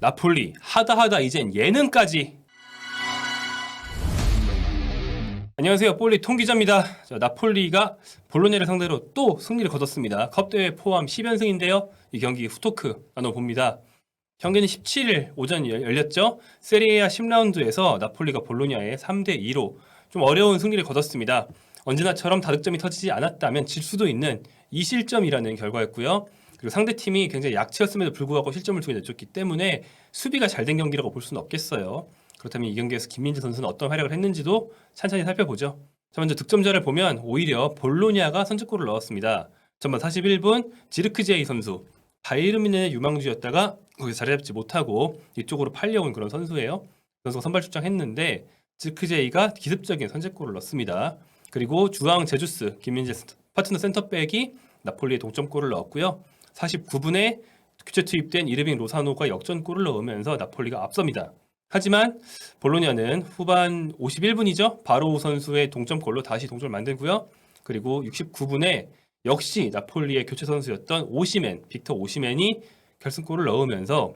나폴리 하다 하다 이젠 예능까지. 안녕하세요. 볼리 통기자입니다. 자, 나폴리가 볼로냐를 상대로 또 승리를 거뒀습니다. 컵 대회 포함 10연승인데요. 이 경기 후토크 나눠봅니다. 경기는 17일 오전 열- 열렸죠. 세리에아 10라운드에서 나폴리가 볼로냐에 3대 2로 좀 어려운 승리를 거뒀습니다. 언제나처럼 다득점이 터지지 않았다면 질 수도 있는 이실점이라는 결과였고요. 그리고 상대 팀이 굉장히 약체였음에도 불구하고 실점을 두개 내줬기 때문에 수비가 잘 된 경기라고 볼 수는 없겠어요. 그렇다면 이 경기에서 김민재 선수는 어떤 활약을 했는지도 천천히 살펴보죠. 자, 먼저 득점자를 보면 오히려 볼로냐가 선제골을 넣었습니다. 전반 41분 지르크제이 선수 바이르민의 유망주였다가 거기서 자리 잡지 못하고 이쪽으로 팔려온 그런 선수예요. 선수가 선발 출장했는데 지르크제이가 기습적인 선제골을 넣습니다. 그리고 주앙 제주스 김민재 파트너 센터백이 나폴리의 동점골을 넣었고요. 49분에 교체 투입된 이르빙 로사노가 역전골을 넣으면서 나폴리가 앞섭니다. 하지만 볼로냐는 후반 51분이죠. 바로 선수의 동점골로 다시 동점을 만들고요. 그리고 69분에 역시 나폴리의 교체 선수였던 오시멘, 빅터 오시멘이 결승골을 넣으면서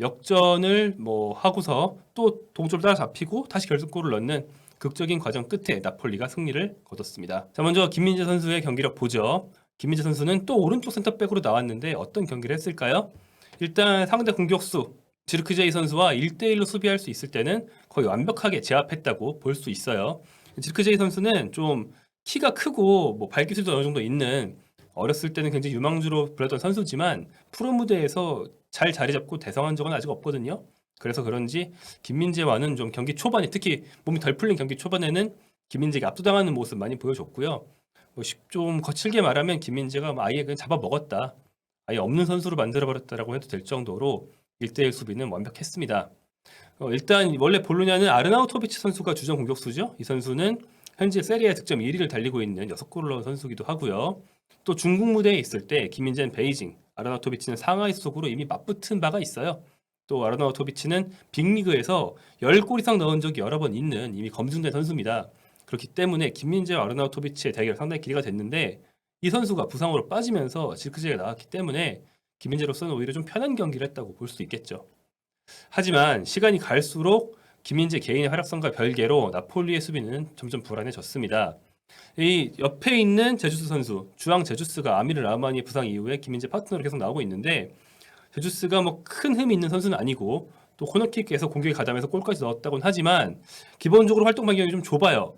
역전을 뭐 하고서 또 동점을 따라잡히고 다시 결승골을 넣는 극적인 과정 끝에 나폴리가 승리를 거뒀습니다. 자, 먼저 김민재 선수의 경기력 보죠. 김민재 선수는 또 오른쪽 센터백으로 나왔는데 어떤 경기를 했을까요? 일단 상대 공격수 지르크 제이 선수와 1대1로 수비할 수 있을 때는 거의 완벽하게 제압했다고 볼 수 있어요. 지르크 제이 선수는 좀 키가 크고 뭐 발기술도 어느 정도 있는 어렸을 때는 굉장히 유망주로 불렸던 선수지만 프로 무대에서 잘 자리 잡고 대성한 적은 아직 없거든요. 그래서 그런지 김민재와는 좀 경기 초반에 특히 몸이 덜 풀린 경기 초반에는 김민재가 압도당하는 모습 많이 보여줬고요. 뭐좀 거칠게 말하면 김민재가 뭐 아예 그냥 잡아먹었다. 아예 없는 선수로 만들어버렸다라고 해도 될 정도로 1대1 수비는 완벽했습니다. 어, 일단 원래 볼로냐는 아르나우토비치 선수가 주전 공격수죠. 이 선수는 현재 세리아 득점 1위를 달리고 있는 6골을 넣은 선수기도 하고요. 또 중국 무대에 있을 때 김민재는 베이징, 아르나우토비치는 상하이 소속으로 이미 맞붙은 바가 있어요. 또 아르나우토비치는 빅리그에서 10골 이상 넣은 적이 여러 번 있는 이미 검증된 선수입니다. 그렇기 때문에 김민재와 아르나우토비치의 대결 상당히 기대가 됐는데 이 선수가 부상으로 빠지면서 지크제가 나왔기 때문에 김민재로서는 오히려 좀 편한 경기를 했다고 볼 수 있겠죠. 하지만 시간이 갈수록 김민재 개인의 활약성과 별개로 나폴리의 수비는 점점 불안해졌습니다. 이 옆에 있는 제주스 선수 주앙 제주스가 아미르 라마니 부상 이후에 김민재 파트너로 계속 나오고 있는데 제주스가 뭐 큰 흠이 있는 선수는 아니고 또 코너킥에서 공격에 가담해서 골까지 넣었다곤 하지만 기본적으로 활동 반경이 좀 좁아요.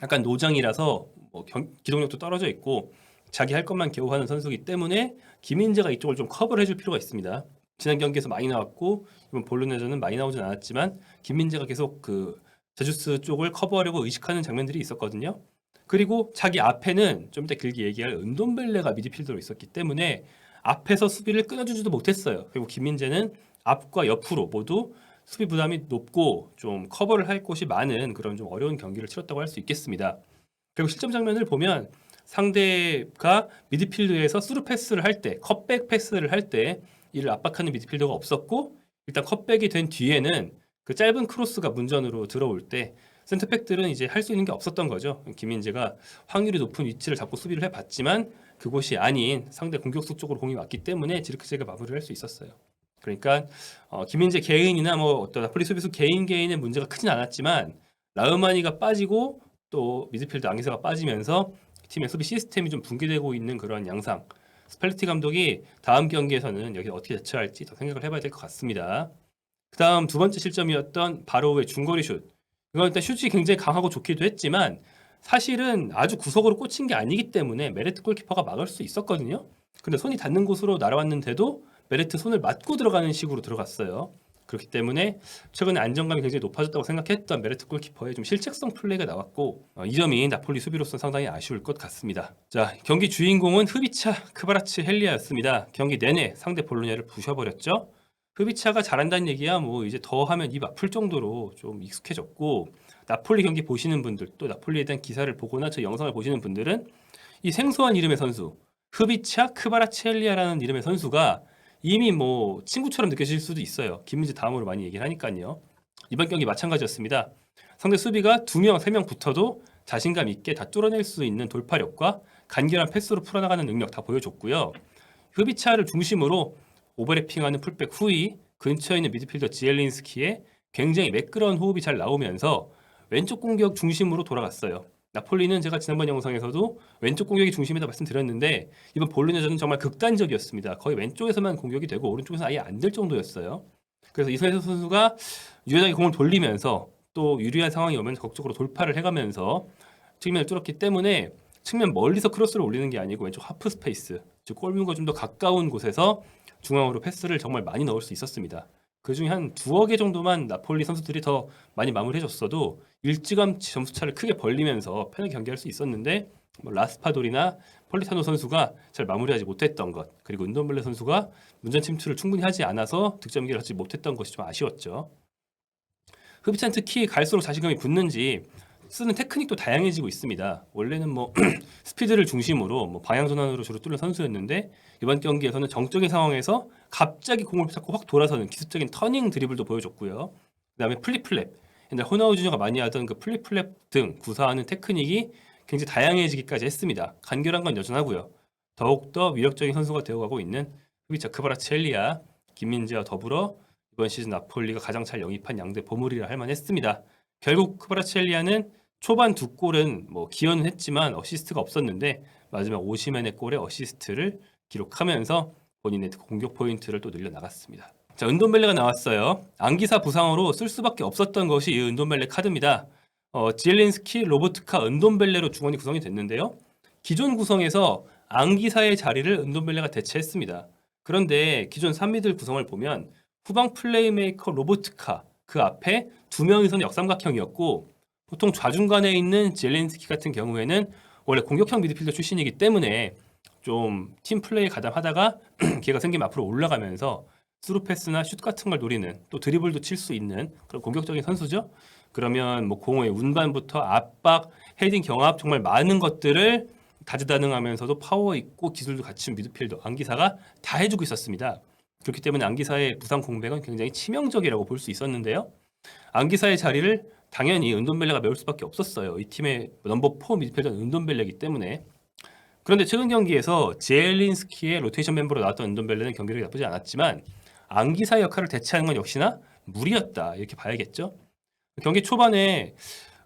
약간 노장이라서 뭐 경- 기동력도 떨어져 있고 자기 할 것만 겨우 하는 선수이기 때문에 김민재가 이쪽을 좀 커버를 해줄 필요가 있습니다. 지난 경기에서 많이 나왔고 이번 볼로네전은 많이 나오진 않았지만 김민재가 계속 그 제주스 쪽을 커버하려고 의식하는 장면들이 있었거든요. 그리고 자기 앞에는 좀 이따 길게 얘기할 은돈벨레가 미드필더로 있었기 때문에 앞에서 수비를 끊어주지도 못했어요. 그리고 김민재는 앞과 옆으로 모두 수비 부담이 높고 좀 커버를 할 곳이 많은 그런 좀 어려운 경기를 치렀다고 할 수 있겠습니다. 그리고 실점 장면을 보면 상대가 미드필드에서 스루 패스를 할 때, 컷백 패스를 할 때 이를 압박하는 미드필더가 없었고 일단 컷백이 된 뒤에는 그 짧은 크로스가 문전으로 들어올 때 센터백들은 이제 할 수 있는 게 없었던 거죠. 김민재가 확률이 높은 위치를 잡고 수비를 해봤지만 그곳이 아닌 상대 공격수 쪽으로 공이 왔기 때문에 지르크제가 마무리를 할 수 있었어요. 그러니까 어, 김민재 개인이나 뭐 어떤 수비수 개인 개인의 문제가 크진 않았지만 라우마니가 빠지고 또 미드필더 앙기사가 빠지면서 팀의 수비 시스템이 좀 붕괴되고 있는 그런 양상. 스펠리티 감독이 다음 경기에서는 여기 어떻게 대처할지 더 생각을 해봐야 될 것 같습니다. 그 다음 두 번째 실점이었던 바로의 중거리 슛. 이건 일단 슛이 굉장히 강하고 좋기도 했지만 사실은 아주 구석으로 꽂힌 게 아니기 때문에 메레트 골키퍼가 막을 수 있었거든요. 근데 손이 닿는 곳으로 날아왔는데도 메레트 손을 맞고 들어가는 식으로 들어갔어요. 그렇기 때문에 최근에 안정감이 굉장히 높아졌다고 생각했던 메레트 골키퍼의 좀 실책성 플레이가 나왔고 어, 이 점이 나폴리 수비로서 상당히 아쉬울 것 같습니다. 자 경기 주인공은 흐비차 크바라츠 헬리아였습니다. 경기 내내 상대 볼로냐를 부셔버렸죠. 흐비차가 잘한다는 얘기야 뭐 이제 더 하면 입 아플 정도로 좀 익숙해졌고 나폴리 경기 보시는 분들 또 나폴리에 대한 기사를 보거나 저 영상을 보시는 분들은 이 생소한 이름의 선수 흐비차 크바라첼리아라는 이름의 선수가 이미 뭐 친구처럼 느껴질 수도 있어요. 김민재 다음으로 많이 얘기를 하니까요. 이번 경기 마찬가지였습니다. 상대 수비가 두 명, 세 명 붙어도 자신감 있게 다 뚫어낼 수 있는 돌파력과 간결한 패스로 풀어나가는 능력 다 보여줬고요. 흐비차를 중심으로 오버래핑하는 풀백 후위 근처에 있는 미드필더 지엘린스키의 굉장히 매끄러운 호흡이 잘 나오면서 왼쪽 공격 중심으로 돌아갔어요. 나폴리는 제가 지난번 영상에서도 왼쪽 공격이 중심이다 말씀드렸는데 이번 볼로냐전은 정말 극단적이었습니다. 거의 왼쪽에서만 공격이 되고 오른쪽에서 아예 안 될 정도였어요. 그래서 이선희 선수가 유연하게 공을 돌리면서 또 유리한 상황이 오면 적극적으로 돌파를 해가면서 측면을 뚫었기 때문에 측면 멀리서 크로스를 올리는 게 아니고 왼쪽 하프 스페이스 즉 골문과 좀 더 가까운 곳에서 중앙으로 패스를 정말 많이 넣을 수 있었습니다. 그 중에 한 두어 개 정도만 나폴리 선수들이 더 많이 마무리해줬어도 일찌감치 점수차를 크게 벌리면서 편하게 경기할 수 있었는데 뭐 라스파돌이나 폴리타노 선수가 잘 마무리하지 못했던 것 그리고 은돈벨레 선수가 문전 침투를 충분히 하지 않아서 득점기를 하지 못했던 것이 좀 아쉬웠죠. 흡찬 특히 갈수록 자신감이 붙는지 쓰는 테크닉도 다양해지고 있습니다. 원래는 뭐 스피드를 중심으로 뭐 방향 전환으로 주로 뚫는 선수였는데 이번 경기에서는 정적인 상황에서 갑자기 공을 잡고 확 돌아서는 기습적인 터닝 드리블도 보여줬고요. 그다음에 플립 플랩 옛날 호나우 주니어가 많이 하던 그 플립 플랩 등 구사하는 테크닉이 굉장히 다양해지기까지 했습니다. 간결한 건 여전하고요. 더욱더 위력적인 선수가 되어가고 있는 휘비차 크바라첼리아, 김민재와 더불어 이번 시즌 나폴리가 가장 잘 영입한 양대 보물이라 할 만했습니다. 결국 크바라첼리아는 초반 두 골은 뭐 기여는 했지만 어시스트가 없었는데 마지막 오시멘의 골에 어시스트를 기록하면서 본인의 공격 포인트를 또 늘려 나갔습니다. 자, 은돈벨레가 나왔어요. 안기사 부상으로 쓸 수밖에 없었던 것이 이 은돈벨레 카드입니다. 어, 지엘린스키, 로보트카, 은돈벨레로 중원이 구성이 됐는데요. 기존 구성에서 안기사의 자리를 은돈벨레가 대체했습니다. 그런데 기존 3미들 구성을 보면 후방 플레이메이커 로보트카 그 앞에 두 명이서는 역삼각형이었고 보통 좌중간에 있는 젤렌스키 같은 경우에는 원래 공격형 미드필더 출신이기 때문에 좀 팀 플레이에 가담하다가 기회가 생기면 앞으로 올라가면서 스루 패스나 슛 같은 걸 노리는 또 드리블도 칠 수 있는 그런 공격적인 선수죠. 그러면 뭐 공의 운반부터 압박, 헤딩 경합 정말 많은 것들을 다재다능하면서도 파워 있고 기술도 갖춘 미드필더 안기사가 다 해주고 있었습니다. 그렇기 때문에 안기사의 부상 공백은 굉장히 치명적이라고 볼 수 있었는데요. 안기사의 자리를 당연히 은돈벨레가 메울 수밖에 없었어요. 이 팀의 넘버 4 미드필더는 은돈벨레이기 때문에. 그런데 최근 경기에서 제일린스키의 로테이션 멤버로 나왔던 은돈벨레는 경기력이 나쁘지 않았지만 안기사의 역할을 대체하는 건 역시나 무리였다 이렇게 봐야겠죠. 경기 초반에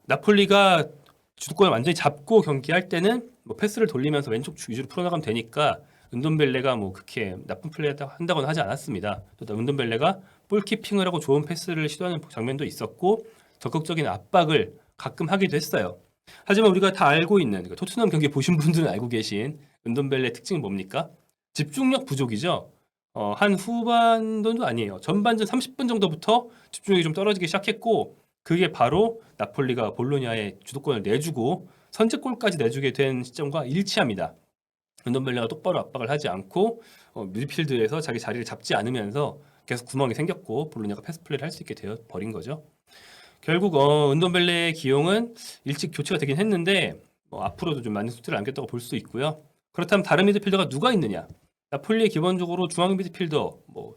나폴리가 주도권을 완전히 잡고 경기할 때는 뭐 패스를 돌리면서 왼쪽 위주로 풀어나가면 되니까 은돈벨레가 뭐 그렇게 나쁜 플레이 한다고는 하지 않았습니다. 또 은돈벨레가 볼키핑을 하고 좋은 패스를 시도하는 장면도 있었고 적극적인 압박을 가끔 하기도 했어요. 하지만 우리가 다 알고 있는 그러니까 토트넘 경기 보신 분들은 알고 계신 은돈벨레 특징이 뭡니까? 집중력 부족이죠. 어, 한 후반도 아니에요. 전반전 30분 정도부터 집중력이 좀 떨어지기 시작했고 그게 바로 나폴리가 볼로냐에 주도권을 내주고 선제골까지 내주게 된 시점과 일치합니다. 은돈벨레가 똑바로 압박을 하지 않고 어, 미드필드에서 자기 자리를 잡지 않으면서 계속 구멍이 생겼고 볼로냐가 패스 플레이를 할 수 있게 되어 버린 거죠. 결국 어, 은돈벨레의 기용은 일찍 교체가 되긴 했는데 뭐 앞으로도 좀 많은 수트를 안겼다고 볼 수 있고요. 그렇다면 다른 미드필더가 누가 있느냐? 나폴리에 기본적으로 중앙 미드필더 뭐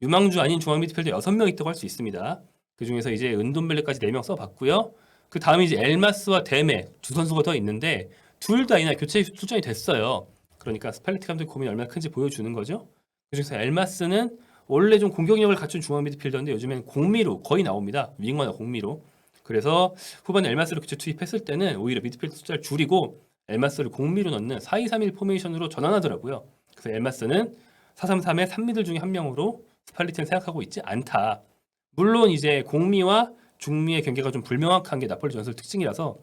유망주 아닌 중앙 미드필더 6명 있다고 할 수 있습니다. 그 중에서 이제 은돈벨레까지 4명 써봤고요. 그 다음에 이제 엘마스와 데메 두 선수가 더 있는데 둘 다 이날 교체 출전이 됐어요. 그러니까 스팔레티 감독의 고민이 얼마나 큰지 보여주는 거죠. 그중에서 엘마스는 원래 좀 공격력을 갖춘 중앙 미드필더인데 요즘엔 공미로 거의 나옵니다. 윙어나 공미로. 그래서 후반에 엘마스를 교체 투입했을 때는 오히려 미드필더 숫자를 줄이고 엘마스를 공미로 넣는 4-2-3-1 포메이션으로 전환하더라고요. 그래서 엘마스는 4-3-3의 3미들 중에 한 명으로 스팔리티는 생각하고 있지 않다. 물론 이제 공미와 중미의 경계가 좀 불명확한 게 나폴리 전술 특징이라서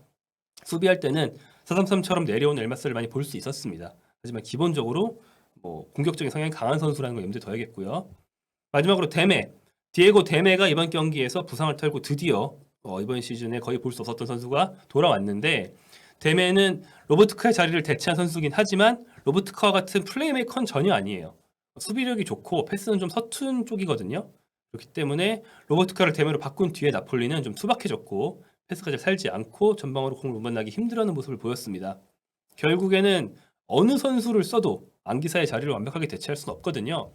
수비할 때는 4-3-3처럼 내려온 엘마스를 많이 볼 수 있었습니다. 하지만 기본적으로 뭐 공격적인 성향이 강한 선수라는 걸 염두에 둬야겠고요. 마지막으로 데메, 디에고 데메가 이번 경기에서 부상을 털고 드디어 어, 이번 시즌에 거의 볼 수 없었던 선수가 돌아왔는데 데메는 로버트 카의 자리를 대체한 선수긴 하지만 로버트 카와 같은 플레이메이커는 전혀 아니에요. 수비력이 좋고 패스는 좀 서툰 쪽이거든요. 그렇기 때문에 로버트 카를 데메로 바꾼 뒤에 나폴리는 좀 투박해졌고 패스가 잘 살지 않고 전방으로 공을 못 만나기 힘들어하는 모습을 보였습니다. 결국에는 어느 선수를 써도 안기사의 자리를 완벽하게 대체할 수는 없거든요.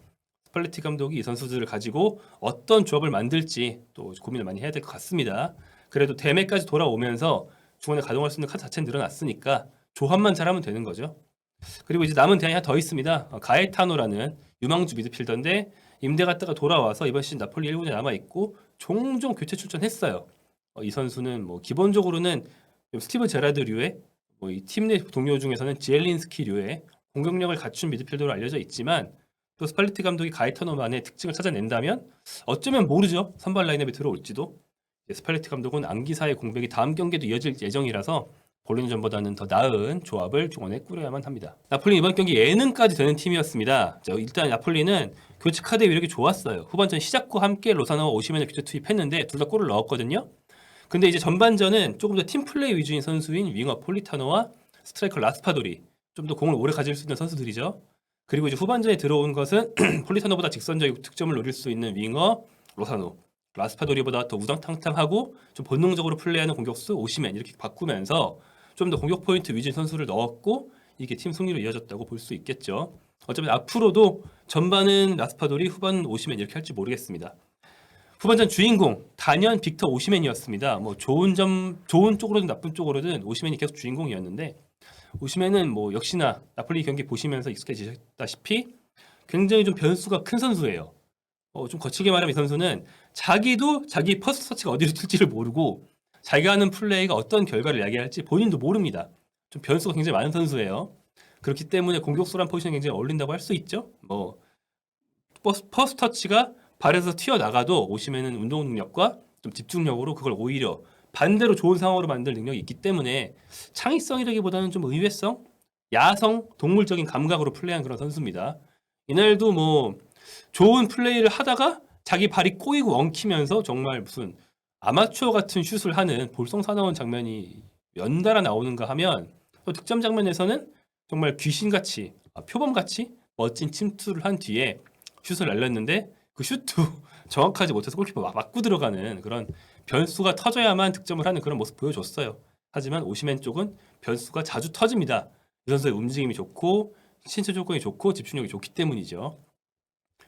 스팔레티 감독이 이 선수들을 가지고 어떤 조합을 만들지 또 고민을 많이 해야 될 것 같습니다. 그래도 대매까지 돌아오면서 중원에 가동할 수 있는 카드 자체는 늘어났으니까 조합만 잘하면 되는 거죠. 그리고 이제 남은 대안이 하나 더 있습니다. 어, 가에타노라는 유망주 미드필더인데 임대 갔다가 돌아와서 이번 시즌 나폴리 1군에 남아 있고 종종 교체 출전했어요. 어, 이 선수는 뭐 기본적으로는 좀 스티븐 제라드류의 뭐 이팀 내 동료 중에서는 지엘린스키류의 공격력을 갖춘 미드필더로 알려져 있지만 또 스팔리티 감독이 가이터너만의 특징을 찾아낸다면 어쩌면 모르죠 선발 라인업에 들어올지도 스팔리티 감독은 안기사의 공백이 다음 경기에도 이어질 예정이라서 볼로니전보다는 더 나은 조합을 중원에 꾸려야만 합니다. 나폴리 이번 경기 예능까지 되는 팀이었습니다. 자, 일단 나폴리는 교체 카드 위력이 좋았어요. 후반전 시작과 함께 로사나와 오시멘을 교체 투입했는데 둘 다 골을 넣었거든요. 근데 이제 전반전은 조금 더 팀플레이 위주인 선수인 윙어 폴리타노와 스트라이커 라스파도리 좀 더 공을 오래 가질 수 있는 선수들이죠. 그리고 이제 후반전에 들어온 것은 폴리타노보다 직선적 득점을 노릴 수 있는 윙어 로사노, 라스파도리보다 더 우당탕탕하고 좀 본능적으로 플레이하는 공격수 오시멘 이렇게 바꾸면서 좀 더 공격 포인트 위주인 선수를 넣었고 이게 팀 승리로 이어졌다고 볼 수 있겠죠. 어쩌면 앞으로도 전반은 라스파도리, 후반은 오시멘 이렇게 할지 모르겠습니다. 후반전 주인공 단연 빅터 오시멘이었습니다. 뭐 좋은 점 좋은 쪽으로든 나쁜 쪽으로든 오시멘이 계속 주인공이었는데 오시멘은 뭐 역시나 나폴리 경기 보시면서 익숙해지셨다시피 굉장히 좀 변수가 큰 선수예요. 어, 좀 거칠게 말하면 이 선수는 자기도 자기 퍼스트 서치가 어디로 튈지를 모르고 자기가 하는 플레이가 어떤 결과를 야기할지 본인도 모릅니다. 좀 변수가 굉장히 많은 선수예요. 그렇기 때문에 공격수란 포지션이 굉장히 어울린다고 할 수 있죠. 뭐 퍼스- 퍼스트 터치가 발에서 튀어나가도 오시면은 운동 능력과 좀 집중력으로 그걸 오히려 반대로 좋은 상황으로 만들 능력이 있기 때문에 창의성이라기보다는 좀 의외성, 야성, 동물적인 감각으로 플레이한 그런 선수입니다. 이날도 뭐 좋은 플레이를 하다가 자기 발이 꼬이고 엉키면서 정말 무슨 아마추어 같은 슛을 하는 볼성사나운 장면이 연달아 나오는가 하면 또 득점 장면에서는 정말 귀신같이 아, 표범같이 멋진 침투를 한 뒤에 슛을 날렸는데 그 슛도 정확하지 못해서 골키퍼 막 맞고 들어가는 그런 변수가 터져야만 득점을 하는 그런 모습 보여줬어요. 하지만 오시멘 쪽은 변수가 자주 터집니다. 이 선수의 움직임이 좋고 신체 조건이 좋고 집중력이 좋기 때문이죠.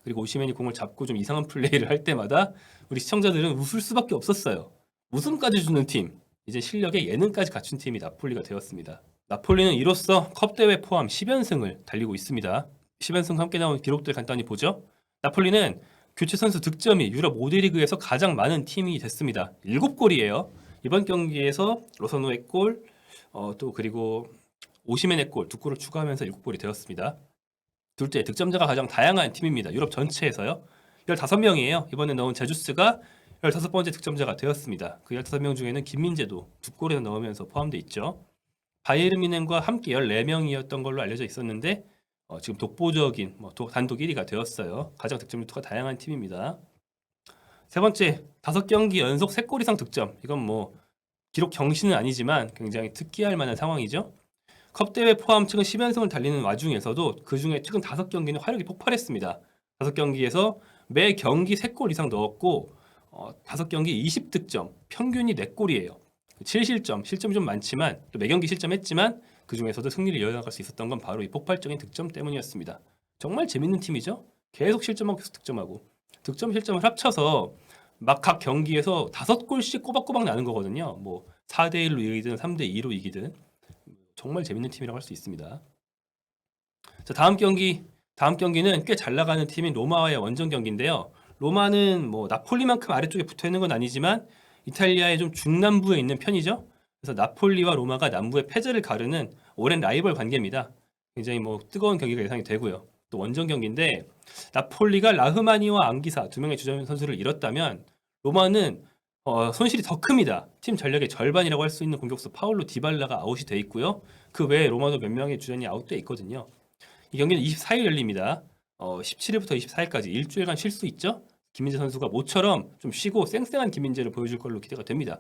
그리고 오시멘이 공을 잡고 좀 이상한 플레이를 할 때마다 우리 시청자들은 웃을 수밖에 없었어요. 웃음까지 주는 팀, 이제 실력에 예능까지 갖춘 팀이 나폴리가 되었습니다. 나폴리는 이로써 컵 대회 포함 10연승을 달리고 있습니다. 10연승 함께 나온 기록들 간단히 보죠. 나폴리는 교체 선수 득점이 유럽 5대 리그에서 가장 많은 팀이 됐습니다. 7골이에요. 이번 경기에서 로서노의 골, 어, 또 그리고 오시멘의 골 두 골을 추가하면서 7골이 되었습니다. 둘째, 득점자가 가장 다양한 팀입니다. 유럽 전체에서요. 15명이에요. 이번에 넣은 제주스가 15번째 득점자가 되었습니다. 그 15명 중에는 김민재도 두 골을 넣으면서 포함돼 있죠. 바이에른 미넨과 함께 14명이었던 걸로 알려져 있었는데 어, 지금 독보적인 뭐 도- 단독 1위가 되었어요. 가장 득점 루트가 다양한 팀입니다. 세 번째, 다섯 경기 연속 3골 이상 득점. 이건 뭐 기록 경신은 아니지만 굉장히 특기할 만한 상황이죠. 컵 대회 포함 최근 10연승을 달리는 와중에서도 그 중에 최근 다섯 경기는 화력이 폭발했습니다. 다섯 경기에서 매 경기 3골 이상 넣었고 어, 다섯 경기 20득점, 평균이 4골이에요. 7실점, 실점이 좀 많지만 또 매 경기 실점했지만 그 중에서도 승리를 이어나갈 수 있었던 건 바로 이 폭발적인 득점 때문이었습니다. 정말 재밌는 팀이죠. 계속 실점하고 계속 득점하고 득점 실점을 합쳐서 막 각 경기에서 다섯 골씩 꼬박꼬박 나는 거거든요. 뭐 4대 1로 이기든 3대 2로 이기든 정말 재밌는 팀이라고 할 수 있습니다. 자, 다음 경기 다음 경기는 꽤 잘 나가는 팀인 로마와의 원정 경기인데요. 로마는 뭐 나폴리만큼 아래쪽에 붙어 있는 건 아니지만 이탈리아의 좀 중남부에 있는 편이죠. 그래서 나폴리와 로마가 남부의 패자를 가르는 오랜 라이벌 관계입니다. 굉장히 뭐 뜨거운 경기가 예상이 되고요. 또 원정 경기인데 나폴리가 라흐마니와 안기사 두 명의 주전 선수를 잃었다면 로마는 어, 손실이 더 큽니다. 팀 전력의 절반이라고 할 수 있는 공격수 파울로 디발라가 아웃이 돼 있고요. 그 외에 로마도 몇 명의 주전이 아웃돼 있거든요. 이 경기는 24일 열립니다. 어, 17일부터 24일까지 일주일간 쉴 수 있죠. 김민재 선수가 모처럼 좀 쉬고 쌩쌩한 김민재를 보여줄 걸로 기대가 됩니다.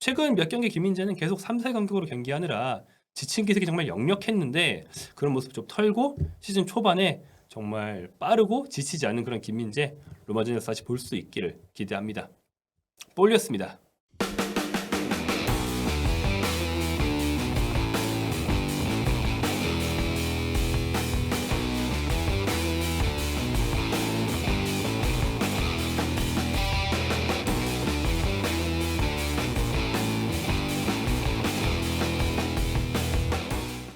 최근 몇 경기 김민재는 계속 3, 4 간격으로 경기하느라 지친 기색이 정말 역력했는데 그런 모습 좀 털고 시즌 초반에 정말 빠르고 지치지 않는 그런 김민재 로마전에서 다시 볼 수 있기를 기대합니다. 볼리였습니다.